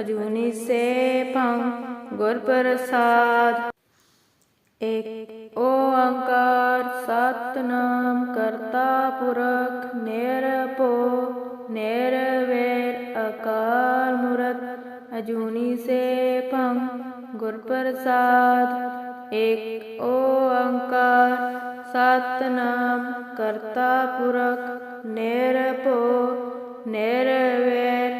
अजूनी से पंग गुर प्रसाद। एक ओंकार सतनाम करता पुरख निरपो, निरवेर अकार मूर्त। अजूनी से पंग गुर प्रसाद। एक ओंकार सतनाम करता पुरख निरपो, निरवेर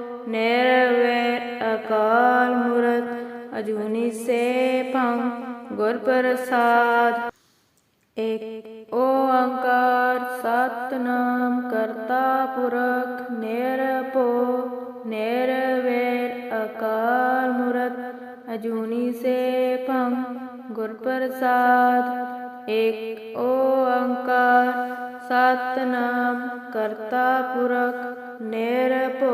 नैरवे अकाल मूर्त, अजूनी से पंग गुर प्रसाद। एक ओंकार सतनाम करता पुरख नैरपो नैरवेर अकाल मूर्त, अजूनी से पंग गुर प्रसाद। एक ओंकार सतनाम करता पुरख नैरपो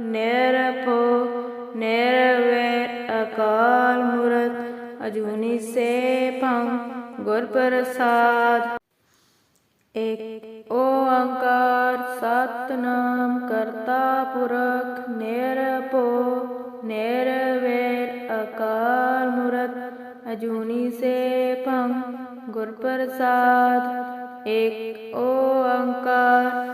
निरपो निरवैर अकाल मूर्त, अजूनी से पम गुर प्रसाद एक ओंकार सतनाम करता पुरख निरपो निरवैर अकाल मूर्त, अजूनी से पम गुर प्रसाद एक ओंकार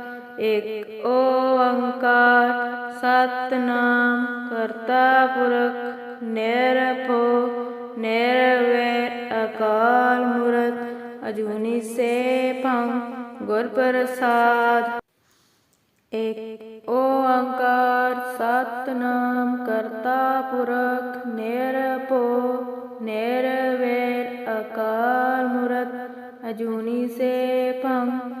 एक ओंकार सतनाम करता पुरख, निरपो निर्वैर अकाल मूर्त, अजूनी से पंग गुर प्रसाद एक ओंकार सतनाम करता पुरख, निरपो निर्वैर अकाल मूर्त, अजूनी से पंग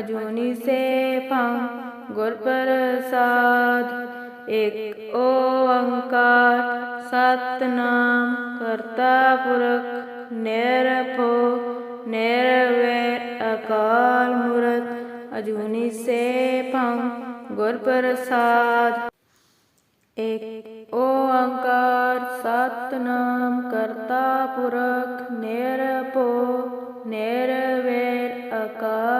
अजूनी से पा गुर प्रसाद, एक ओंकार, सतनाम, करता पुरख, निरपो निर्वैर अकाल मूर्त, अजूनी से पा गुर प्रसाद। एक ओंकार, सतनाम, करता पुरख, निरपो निर्वैर अकाल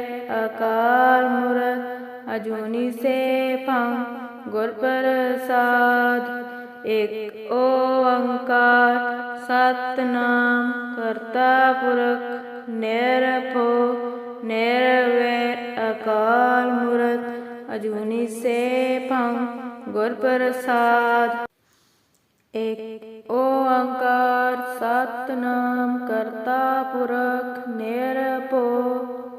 अकाल मूर्त, अजूनी से पाऊँ गुर प्रसाद। एक ओंकार, सतनाम, करता पुरख निरभो वे अकाल मूर्त, अजूनी से पाऊँ गुर प्रसाद। एक ओ अंकार सतनाम, करता पुरख निरपो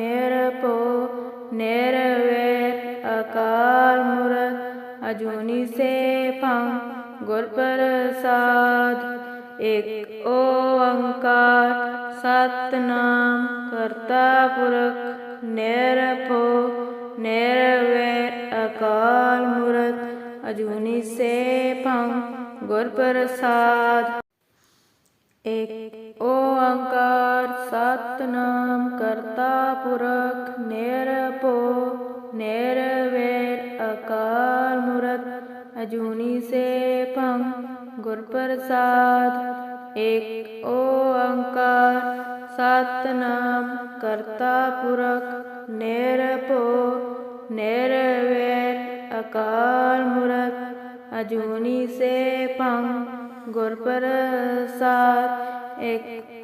निरपो निरवैर अकाल मूर्त अजूनी से फम गुर प्रसाद। एक अंकार सतनाम, करता पुरख, निरपो निरवैर अकाल मूर्त अजूनी से फम गुर प्रसाद। एक अंकार सतनाम कर्ता पुरख निरपो, निरवैर अकाल मूरत, अजूनी से पंग गुरप्रसाद। एक ओंकार सतनाम कर्ता पुरख निरपो, निरवैर अकाल मूरत, अजूनी से पंग गुरप्रसाद। एक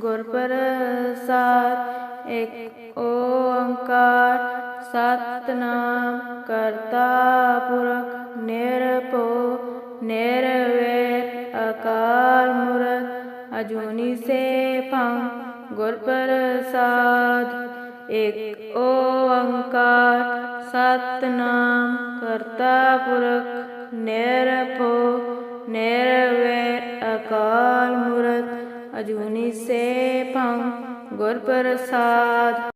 गुरप्रसाद एक ओंकार, सतनाम करता पुरख, निरपो, निर्वेद, अकाल मूर्त अजूनी से फंग गुरप्रसाद एक ओंकार, सतनाम करता पुरख, निरपो, निर्वेद अजूनी से पंग, गुर प्रसाद।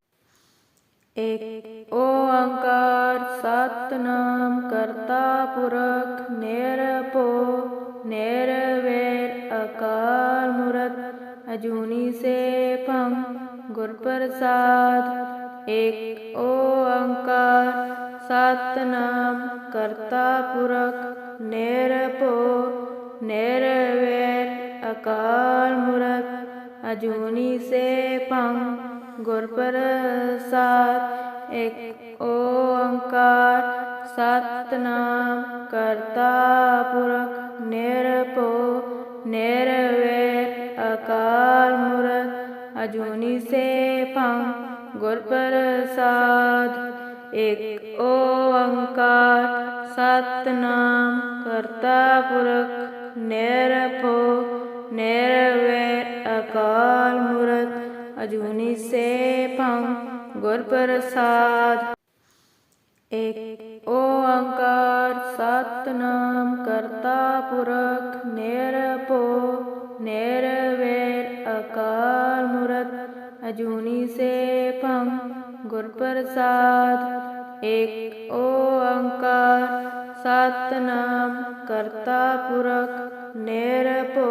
एक ओंकार सतनाम करता पुरख, निरपो, निरवेर अकार मूर्त। अजूनी से पंग, गुर प्रसाद। एक ओंकार सतनाम करता पुरख, निरपो, निरवेर अकाल मूर्त, अजूनी से पम गुर पर सात, एक ओंकार सतनाम करता पुरख निरपो, निरवेर, अकाल मूर्त, अजूनी से पम गुर पर साध एक ओंकार सतनाम करता पुरख निरपो नेरवे अकाल मूर्त, अजूनी से पंग गुर प्रसाद एक ओंकार सतनाम करता पुरख नैर वैर अकाल मूर्त, अजूनी से पंग गुर प्रसाद एक ओंकार सतनाम करता पुरख निरपो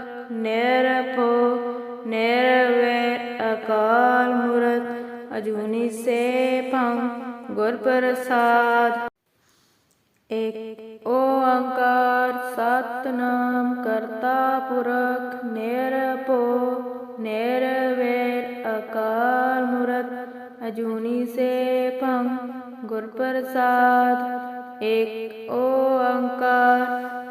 निरपो निरवैर अकाल मूर्त, अजूनी से पंग गुर प्रसाद। एक, ओ कार सत सतनाम करता पुरख, निरपो निरवैर अकाल मूर्त, अजूनी से पंग गुर प्रसाद। एक ओंकार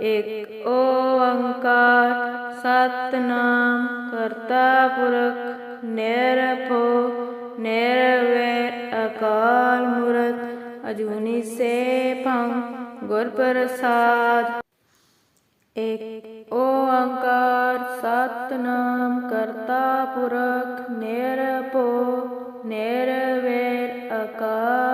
एक ओंकार सतनाम कर्ता पुरख, निरभो निरवैर अकाल मूर्त, अजूनी से पंग गुर प्रसाद एक ओंकार सतनाम कर्ता पुरख, निरभो निरवैर अकाल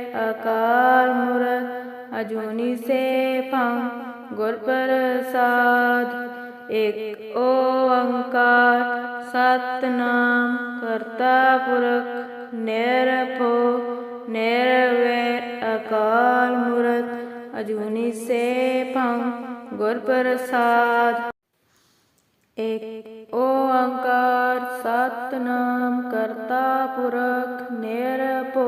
अकाल मूर्त अजूनी से पम गुर प्रसाद। एक ओंकार सतनाम करता पुरख निरपो निर्वैर अकाल मूर्त अजूनी से पाऊँ गुर प्रसाद। एक ओंकार सतनाम करता पुरख निरपो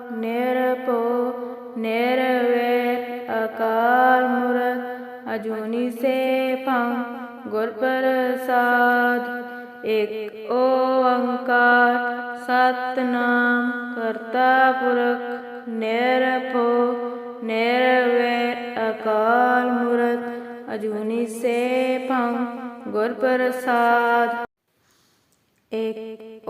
निरपो निरवेर अकाल मूर्त अजूनी से फम गुर प्रसाद एक अंकार सतनाम, करता पुरख, निरपो निरवेर अकाल मूर्त अजूनी से फम गुर प्रसाद एक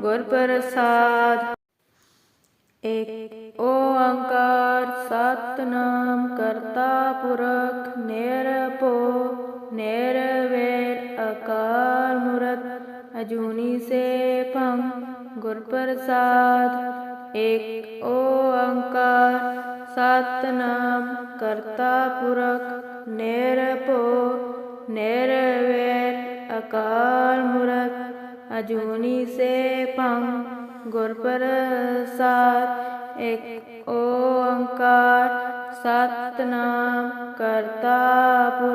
गुर प्रसाद एक ओंकार सतनाम करता पुरख निरपो, निरवैर अकार मूर्त, अजूनी से पम गुर प्रसाद एक ओंकार सतनाम करता पुरख निरपो, निरवैर अकाल मूरत अजूनी से पम गुर एक ओंकार सतनाम करता पुर